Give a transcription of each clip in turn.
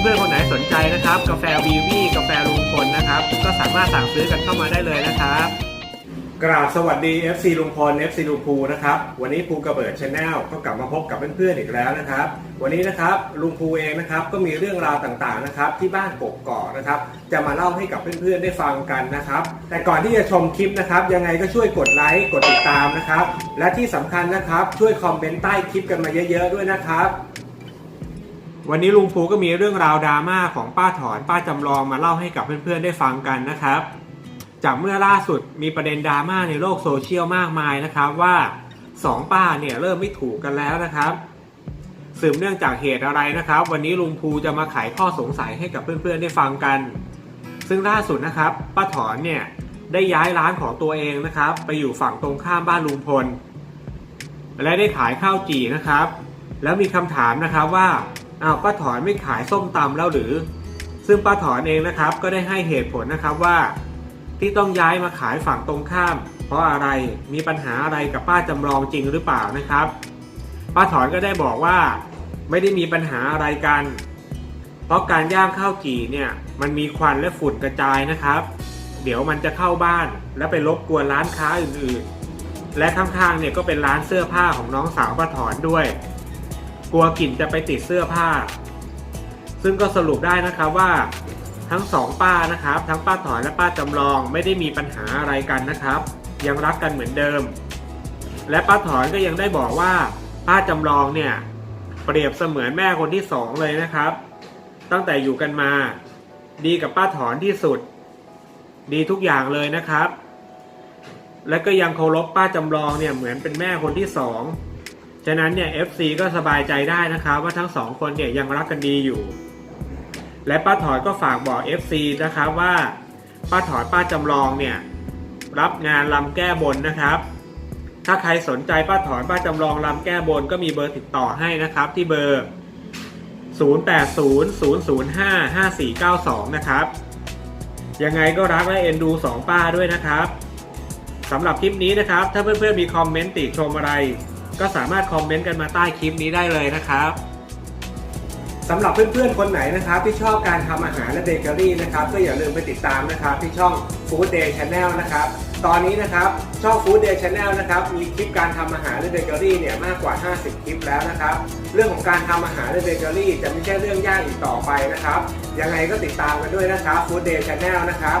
เพื่อนๆคนไหนสนใจนะครับ กาแฟวีวีกาแฟลุงพลนะครับ ก็สามารถสั่งซื้อกันเข้ามาได้เลยนะครับ กราบสวัสดี FC ลุงพล FC ลุงภูนะครับ วันนี้ภูกระเบิดชาแนลก็กลับมาพบกับเพื่อนๆอีกแล้วนะครับ วันนี้นะครับลุงภูเองนะครับก็มีเรื่องราวต่างๆนะครับที่บ้านกกอกนะครับ จะมาเล่าให้กับเพื่อนๆได้ฟังกันนะครับ แต่ก่อนที่จะชมคลิปนะครับ ยังไงก็ช่วยกดไลค์กดติดตามนะครับ และที่สำคัญนะครับช่วยคอมเมนต์ใต้คลิปกันมาเยอะ ๆ ด้วยนะครับ วันนี้ลุงภูก็มีเรื่องราวดราม่าของป้าถอนป้าจำลองมาเล่าให้กับเพื่อนๆได้ฟังกันนะครับ จากเมื่อล่าสุดมีประเด็นดราม่าในโลกโซเชียลมากมายนะครับว่าสองป้าเนี่ยเริ่มไม่ถูกกันแล้วนะครับสืบเนื่องจากเหตุอะไรนะครับ วันนี้ลุงภูจะมาไขข้อสงสัยให้กับเพื่อนๆได้ฟังกัน ซึ่งล่าสุดนะครับป้าถอนเนี่ยได้ย้ายร้านของตัวเองนะครับ ไปอยู่ฝั่งตรงข้ามบ้านลุงพล และได้ขายข้าวจี่นะครับ แล้วมีคำถามนะครับว่า อ้าวป้าถอนไม่ขายส้มตำแล้วหรือ ซึ่งป้าถอนเองนะครับก็ได้ให้เหตุผลนะครับว่า ที่ต้องย้ายมาขายฝั่งตรงข้าม เพราะอะไรมีปัญหาอะไรกับป้าจำลองจริงหรือเปล่านะครับ ป้าถอนก็ได้บอกว่า ไม่ได้มีปัญหาอะไรกัน เพราะการย่างข้าวจี่เนี่ยมันมีควันและฝุ่นกระจายนะครับ เดี๋ยวมันจะเข้าบ้านและไปรบกวนร้านค้าอื่นๆ และข้างๆเนี่ยก็เป็นร้านเสื้อผ้าของน้องสาวป้าถอนด้วย กลัวกลิ่นจะไปติดเสื้อผ้า ซึ่งก็สรุปได้นะครับว่าทั้งสองป้านะครับ ทั้งป้าถอนและป้าจำลองไม่ได้มีปัญหาอะไรกันนะครับ ยังรักกันเหมือนเดิม และป้าถอนก็ยังได้บอกว่า ป้าจำลองเนี่ยเปรียบเสมือนแม่คนที่สองเลยนะครับ ตั้งแต่อยู่กันมา ดีกับป้าถอนที่สุด ดีทุกอย่างเลยนะครับ และก็ยังเคารพป้าจำลองเนี่ยเหมือนเป็นแม่คนที่สอง ฉะนั้นเนี่ย FC ก็สบายใจได้นะครับ ว่าทั้งสองคนเนี่ยยังรักกันดีอยู่ และป้าถอนก็ฝากบอก FC นะครับว่าป้าถอนป้าจำลองเนี่ยรับงานลำแก้บนนะครับ ถ้าใครสนใจป้าถอนป้าจำลองลำแก้บนก็มีเบอร์ติดต่อให้นะครับ ที่เบอร์ 0800055492 นะครับ ยังไงก็รักและเอ็นดูสองป้าด้วยนะครับสำหรับคลิปนี้นะครับ ถ้าเพื่อนๆมีคอมเมนต์ติชมอะไร ก็สามารถคอมเมนต์กันมาใต้คลิปนี้ได้เลยนะครับสำหรับเพื่อนๆ คนไหนนะครับ ที่ชอบการทำอาหารและเบเกอรี่นะครับก็อย่าลืมไปติดตามนะครับ ที่ช่อง Food Day Channel นะครับ ตอนนี้นะครับช่อง Food Day Channel นะครับมีคลิปการทำอาหารและเบเกอรี่เนี่ยมากกว่า 50 คลิปแล้วนะครับ เรื่องของการทำอาหารและเบเกอรี่จะไม่ใช่เรื่องยากอีกต่อไปนะครับ ยังไงก็ติดตามกันด้วยนะครับ Food Day Channel นะครับ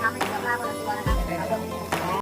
รับ